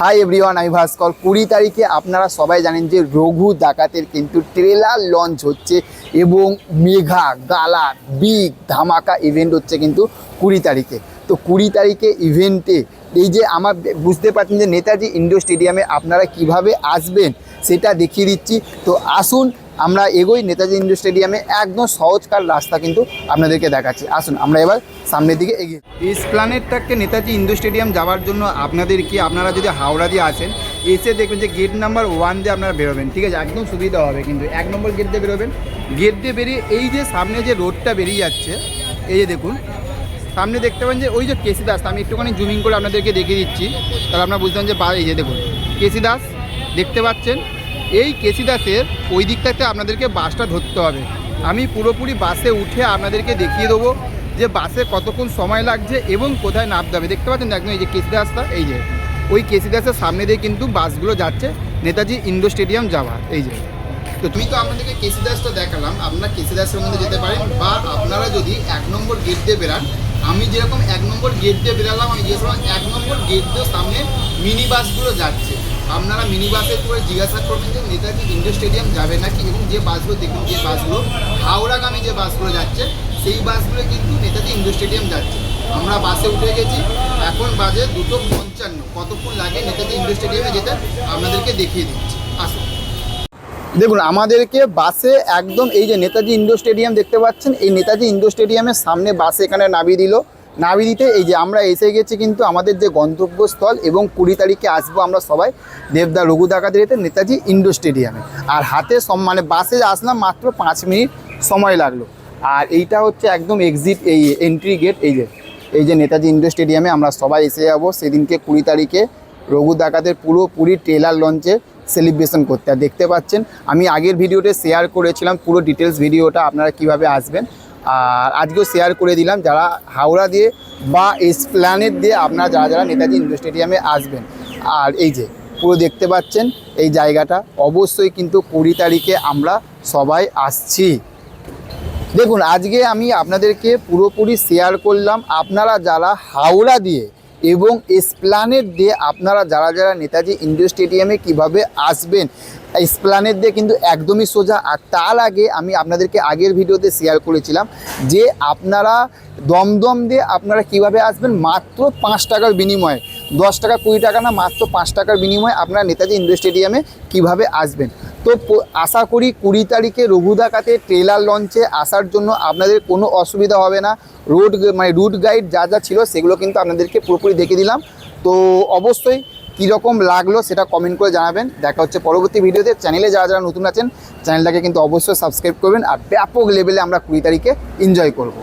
Hi everyone আমি ভাস্কর কুড়ি তারিখে আপনারা সবাই জানেন যে রঘু ডাকাতের কিন্তু ট্রেলার লঞ্চ হচ্ছে এবং মেঘা, গালা, বিগ, ধামাকা ইভেন্ট হচ্ছে কিন্তু কুড়ি তারিখে। তো কুড়ি তারিখে ইভেন্টে এই যে আমার বুঝতে পারছেন যে নেতাজি ইন্ডোর স্টেডিয়ামে আপনারা কীভাবে আসবেন সেটা দেখিয়ে দিচ্ছি। তো আসুন আমরা এগোই নেতাজি ইন্ডোর স্টেডিয়ামে, একদম সহজকার রাস্তা কিন্তু আপনাদেরকে দেখাচ্ছি। আসুন, আমরা এবার সামনের দিকে এগিয়ে এসপ্লানেটটাকে নেতাজি ইন্ডোর স্টেডিয়াম যাওয়ার জন্য আপনাদের কি, আপনারা যদি হাওড়া দিয়ে আসেন, এসে দেখবেন যে গেট নাম্বার ওয়ান দিয়ে আপনারা বেরোবেন। ঠিক আছে, একদম সুবিধা হবে কিন্তু, এক নম্বর গেট দিয়ে বেরোবেন। গেট দিয়ে বেরিয়ে এই যে সামনে যে রোডটা বেরিয়ে যাচ্ছে, এই যে দেখুন, সামনে দেখতে পাবেন যে ওই যে কেসি দাস, আমি একটুখানি জুমিং করে আপনাদেরকে দেখিয়ে দিচ্ছি। তাহলে আপনারা বুঝতেন যে বা- এই যে দেখুন কেসি দাস, দেখতে পাচ্ছেন? এই কেসি দাসের ওই দিকটাতে আপনাদেরকে বাসটা ধরতে হবে। আমি পুরোপুরি বাসে উঠে আপনাদেরকে দেখিয়ে দেবো যে বাসে কতক্ষণ সময় লাগছে এবং কোথায় নামতে হবে। দেখতে পাচ্ছেন একদম এই যে কেসি দাসটা এই যে। ওই কেসি দাসের সামনে দিয়ে কিন্তু বাসগুলো যাচ্ছে নেতাজি ইন্ডোর স্টেডিয়াম যাওয়া, এই যে। তো তুমি তো আপনাদেরকে কেসি দাসটা দেখালাম, আপনারা কেসি দাসের মধ্যে যেতে পারেন বা আপনারা যদি এক নম্বর গেট দিয়ে বেরান আমি যেরকম এক নম্বর গেট দিয়ে বেরালাম আমি গিয়েছিলাম এক নম্বর গেট দিয়ে সামনে মিনি বাসগুলো যাচ্ছে। আপনারা মিনি বাসে করে জিজ্ঞাসা করবেন যে, নেতাজি ইন্ডোর স্টেডিয়াম যাবে নাকি? এবং যে বাসগুলো দেখুন, যে বাসগুলো, হাওড়াগামী যে বাসগুলো যাচ্ছে, সেই বাসগুলো কিন্তু নেতাজি ইন্ডোর স্টেডিয়াম যাচ্ছে। আমরা বাসে উঠে গেছি, এখন বাজে দুটো পঞ্চান্ন। কতক্ষণ লাগে নেতাজি ইন্ডোর স্টেডিয়ামে যেতে? আপনাদেরকে দেখিয়ে দিচ্ছি। আসুন। দেখুন, আমাদেরকে বাসে একদম এই যে নেতাজি ইন্ডোর স্টেডিয়াম দেখতে পাচ্ছেন, এই নেতাজি ইন্ডোর স্টেডিয়ামের সামনে বাসে এখানে নামিয়ে দিল। নামিয়ে দিতে এই যে আমরা এসে গেছি কিন্তু আমাদের যে গন্তব্যস্থল এবং কুড়ি তারিখে আসব আমরা সবাই দেবদা রঘু ডাকাতিতে নেতাজি ইন্ডোর স্টেডিয়ামে। আর হাতে সম মানে বাসে আসলাম মাত্র পাঁচ মিনিট সময় লাগল। আর এইটা হচ্ছে একদম এক্সিট এই এন্ট্রি গেট এই যে এই যে নেতাজি ইন্ডোর স্টেডিয়ামে আমরা সবাই এসে যাব। সেদিনকে কুড়ি তারিখে রঘু ডাকাতের পুরোপুরি ট্রেলার লঞ্চে সেলিব্রেশন করতে। আর দেখতে পাচ্ছেন, আমি আগের ভিডিওতে শেয়ার করেছিলাম, পুরো ডিটেলস ভিডিওটা আপনারা কীভাবে আসবেন। আর আজকেও শেয়ার করে দিলাম, যারা হাওড়া দিয়ে বা এসপ্ল্যানেট দিয়ে আপনারা যারা যারা নেতাজি ইন্ডোর স্টেডিয়ামে আসবেন। আর এই যে, পুরো দেখতে পাচ্ছেন, এই জায়গাটা অবশ্যই কিন্তু কুড়ি তারিখে আমরা সবাই আসছি। দেখুন, আজকে আমি আপনাদেরকে পুরোপুরি শেয়ার করলাম, আপনারা যারা হাওড়া দিয়ে এবং এসপ্লানেট দিয়ে আপনারা যারা যারা নেতাজি ইন্ডোর স্টেডিয়ামে কীভাবে আসবেন এসপ্লানেট দিয়ে কিন্তু একদমই সোজা। আর তার আগে আমি আপনাদেরকে আগের ভিডিওতে শেয়ার করেছিলাম যে আপনারা দমদম দিয়ে আপনারা কীভাবে আসবেন, মাত্র পাঁচ টাকার বিনিময়ে। দশ টাকা কুড়ি টাকা না, মাত্র পাঁচ টাকার বিনিময়ে আপনারা নেতাজি ইন্ডোর স্টেডিয়ামে কীভাবে আসবেন। তো আশা করি কুড়ি তারিখে রঘুদাকাতে ট্রেলার লঞ্চে আসার জন্য আপনাদের কোনো অসুবিধা হবে না। রোড মানে রুট গাইড যা যা ছিল সেগুলো কিন্তু আপনাদেরকে পুরোপুরি দেখে দিলাম। তো অবশ্যই কীরকম লাগল সেটা কমেন্ট করে জানাবেন। দেখা হচ্ছে পরবর্তী ভিডিওতে। চ্যানেলে যারা যারা নতুন আছেন চ্যানেলটাকে কিন্তু অবশ্যই সাবস্ক্রাইব করবেন আর ব্যাপক লেভেলে আমরা কুড়ি তারিখে এনজয় করব।